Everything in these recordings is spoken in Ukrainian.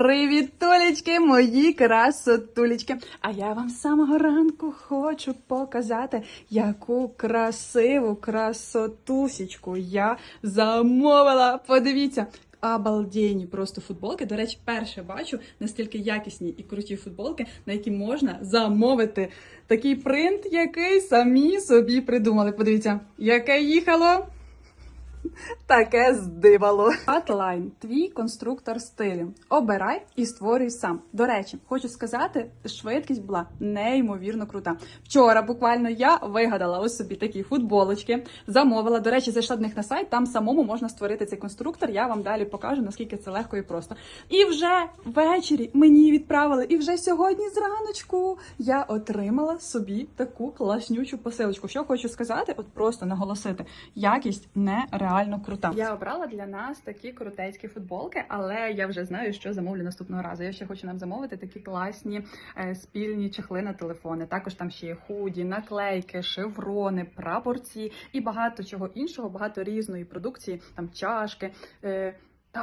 Привіт, Толечки, мої красотулечки. А я вам з самого ранку хочу показати, яку красиву красотусечку я замовила. Подивіться. Обалденні просто футболки. До речі, перше бачу настільки якісні і круті футболки, на які можна замовити такий принт, який самі собі придумали. Подивіться, яке їхало. Таке здивало. Атлайн, твій конструктор стилю. Обирай і створюй сам. До речі, хочу сказати, швидкість була неймовірно крута. Вчора буквально я вигадала ось собі такі футболочки, замовила. До речі, зайшла до них на сайт. Там самому можна створити цей конструктор. Я вам далі покажу, наскільки це легко і просто. І вже ввечері мені відправили, і вже сьогодні зраночку я отримала собі таку класнючу посилочку. Що хочу сказати, от просто наголосити, якість нереально крута. Я обрала для нас такі крутецькі футболки, але я вже знаю, що замовлю наступного разу. Я ще хочу нам замовити такі класні е, спільні чехли на телефони. Також там ще є худі, наклейки, шеврони, прапорці і багато чого іншого, багато різної продукції, там чашки.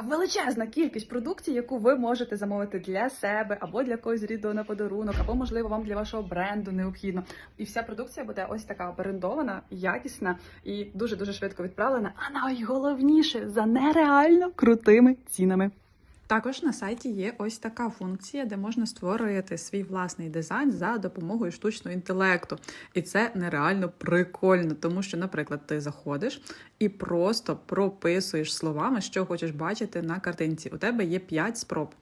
Величезна кількість продукції, яку ви можете замовити для себе або для когось рідного на подарунок, або можливо вам для вашого бренду необхідно. І вся продукція буде ось така брендована, якісна і дуже дуже швидко відправлена. А найголовніше за нереально крутими цінами. Також на сайті є ось така функція, де можна створити свій власний дизайн за допомогою штучного інтелекту. І це нереально прикольно, тому що, наприклад, ти заходиш і просто прописуєш словами, що хочеш бачити на картинці. У тебе є 5 спроб.